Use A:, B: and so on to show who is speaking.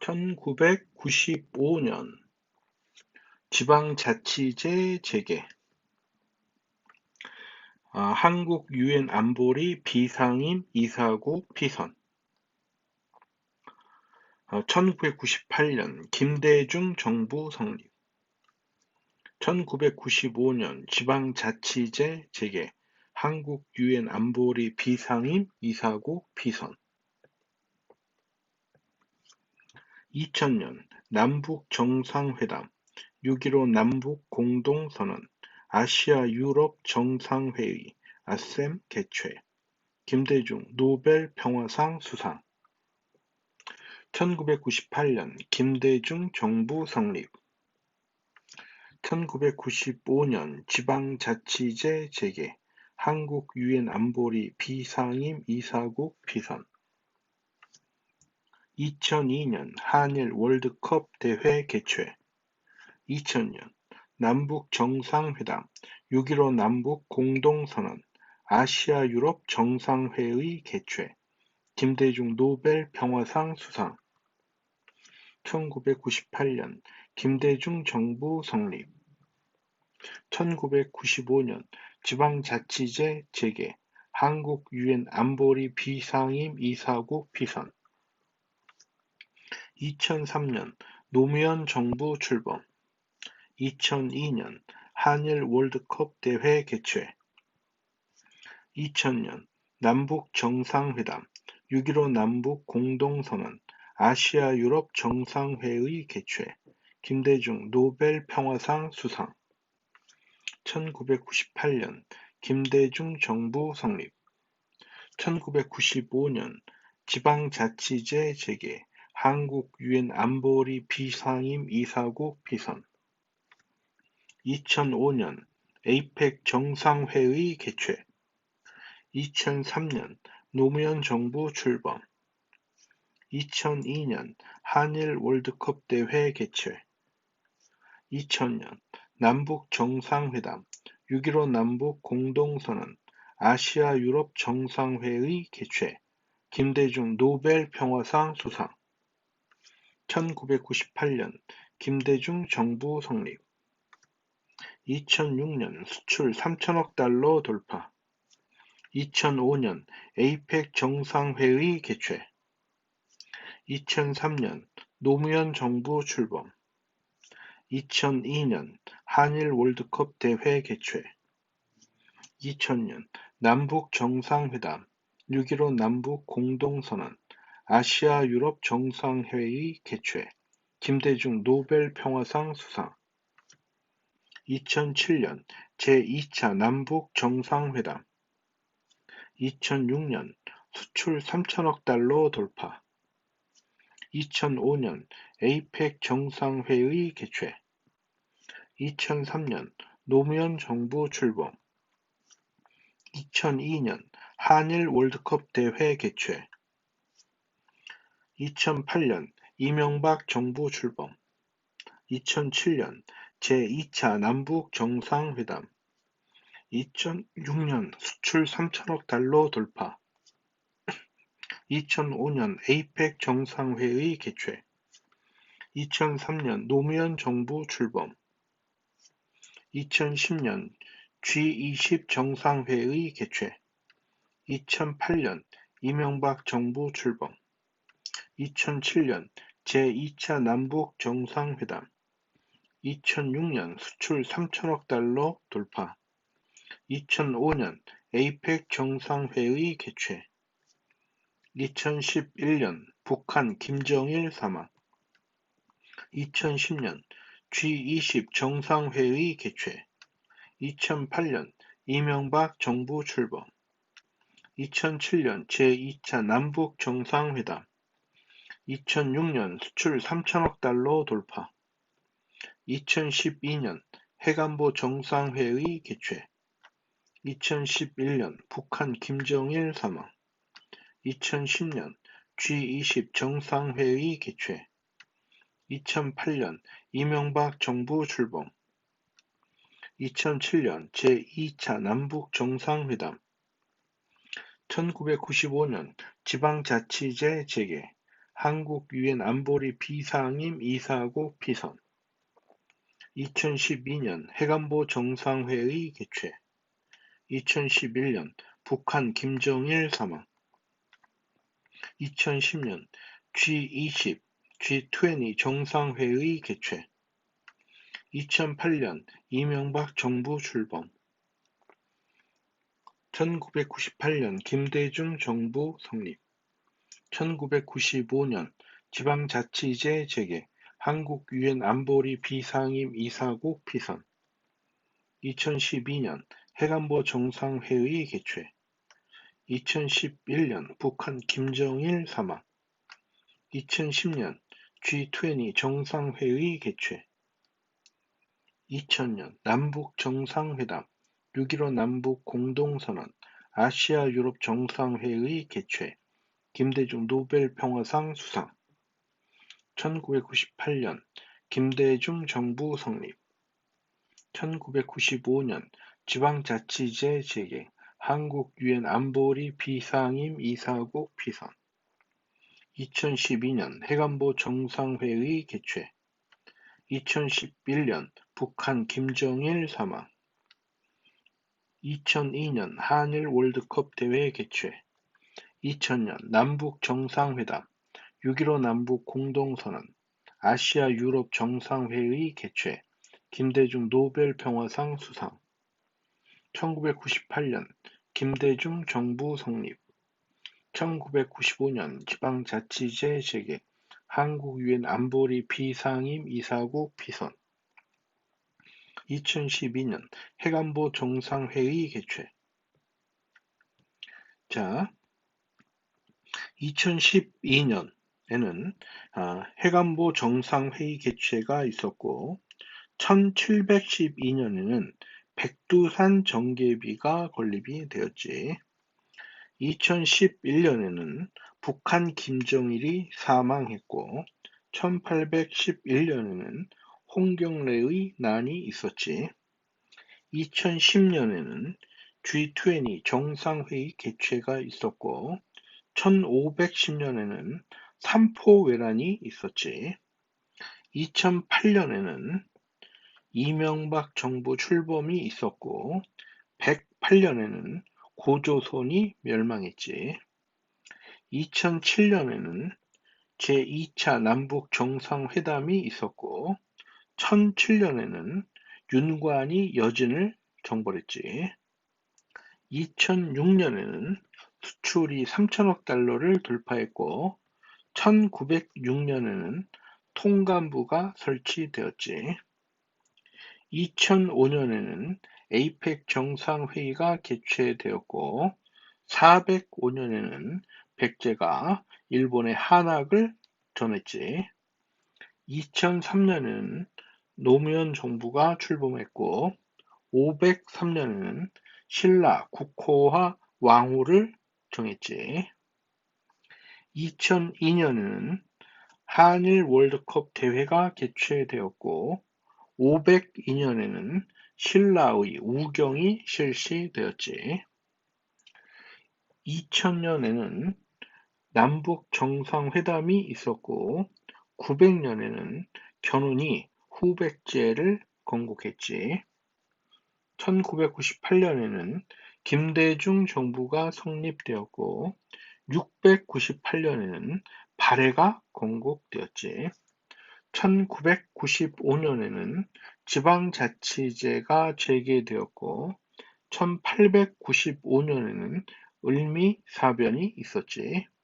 A: 천구백구십오년 지방자치제 재개. 아, 한국 유엔 안보리 비상임 이사국 피선. 아, 1998년 김대중 정부 성립. 1995년 지방자치제 재개. 한국 유엔 안보리 비상임 이사국 피선 2000년 남북 정상회담 6.15 남북 공동선언 아시아 유럽 정상회의 아셈 개최 김대중 노벨 평화상 수상. 1998년 김대중 정부 성립. 1995년 지방자치제 재개 한국 유엔 안보리 비상임 이사국 피선 2002년 한일 월드컵 대회 개최. 2000년 남북 정상회담 6.15 남북 공동선언 아시아 유럽 정상회의 개최 김대중 노벨 평화상 수상. 1998년 김대중 정부 성립. 1995년 지방자치제 재개 한국 유엔 안보리 비상임 이사국 피선 2003년 노무현 정부 출범 2002년 한일 월드컵 대회 개최 2000년 남북 정상회담 6.15 남북 공동선언 아시아 유럽 정상회의 개최 김대중 노벨 평화상 수상 1998년 김대중 정부 성립 1995년 지방자치제 재개 한국 유엔 안보리 비상임 이사국 피선. 2005년 에이펙 정상회의 개최. 2003년 노무현 정부 출범. 2002년 한일 월드컵 대회 개최. 2000년 남북 정상회담 6.15 남북 공동선언 아시아 유럽 정상회의 개최 김대중 노벨 평화상 수상 1998년 김대중 정부 성립. 2006년 수출 3천억 달러 돌파. 2005년 에이펙 정상회의 개최. 2003년 노무현 정부 출범. 2002년 한일 월드컵 대회 개최. 2000년 남북 정상회담 6.15 남북 공동선언 아시아 유럽 정상회의 개최 김대중 노벨 평화상 수상. 2007년 제2차 남북 정상회담. 2006년 수출 3천억 달러 돌파. 2005년 에이펙 정상회의 개최. 2003년 노무현 정부 출범. 2002년 한일 월드컵 대회 개최 2008년 이명박 정부 출범. 2007년 제2차 남북 정상회담. 2006년 수출 3천억 달러 돌파. 2005년 에이펙 정상회의 개최. 2003년 노무현 정부 출범. 2010년 G20 정상회의 개최. 2008년 이명박 정부 출범 2007년 제2차 남북 정상회담 2006년 수출 3천억 달러 돌파 2005년 에이펙 정상회의 개최 2011년 북한 김정일 사망 2010년 G20 정상회의 개최 2008년 이명박 정부 출범 2007년 제2차 남북 정상회담 2006년 수출 3천억 달러 돌파. 2012년 해관보 정상회의 개최. 2011년 북한 김정일 사망. 2010년 G20 정상회의 개최. 2008년 이명박 정부 출범. 2007년 제2차 남북 정상회담. 1995년 지방자치제 재개 한국 유엔 안보리 비상임 이사국 피선. 2012년 해관보 정상회의 개최. 2011년 북한 김정일 사망. 2010년 G20, G20 정상회의 개최. 2008년 이명박 정부 출범. 1998년 김대중 정부 성립 1995년 지방자치제 재개 한국 유엔 안보리 비상임 이사국 피선 2012년 해관보 정상회의 개최 2011년 북한 김정일 사망 2010년 G20 정상회의 개최 2000년 남북 정상회담 6.15 남북 공동선언 아시아 유럽 정상회의 개최 김대중 노벨 평화상 수상. 1998년 김대중 정부 성립. 1995년 지방자치제 재개. 한국 유엔 안보리 비상임 이사국 피선. 2012년 해관보 정상회의 개최. 2011년 북한 김정일 사망. 2002년 한일 월드컵 대회 개최 2000년 남북 정상회담 6.15 남북 공동선언 아시아 유럽 정상회의 개최 김대중 노벨 평화상 수상. 1998년 김대중 정부 성립. 1995년 지방자치제 재개. 한국 유엔 안보리 비상임 이사국 피선. 2012년 해관보 정상회의 개최. 자, 2012년에는 아, 해관보 정상회의 개최가 있었고 1712년에는 백두산 정계비가 건립이 되었지. 2011년에는 북한 김정일이 사망했고 1811년에는 홍경래의 난이 있었지. 2010년에는 G20 정상회의 개최가 있었고 1510년에는 삼포회란이 있었지. 2008년에는 이명박 정부 출범이 있었고 108년에는 고조선이 멸망했지. 2007년에는 제2차 남북 정상회담이 있었고 1007년에는 윤관이 여진을 정벌했지. 2006년에는 수출이 3천억 달러를 돌파했고 1906년에는 통감부가 설치되었지. 2005년에는 에이펙 정상회의가 개최되었고 405년에는 백제가 일본의 한학을 전했지. 2003년에는 노무현 정부가 출범했고 503년에는 신라 국호와 왕후를 정했지. 2002년에는 한일 월드컵 대회가 개최되었고 502년에는 신라의 우경이 실시되었지. 2000년에는 남북 정상회담이 있었고 900년에는 견훤이 후백제를 건국했지. 1998년에는 김대중 정부가 성립되었고 698년에는 발해가 건국되었지. 1995년에는 지방자치제가 재개되었고 1895년에는 을미사변이 있었지.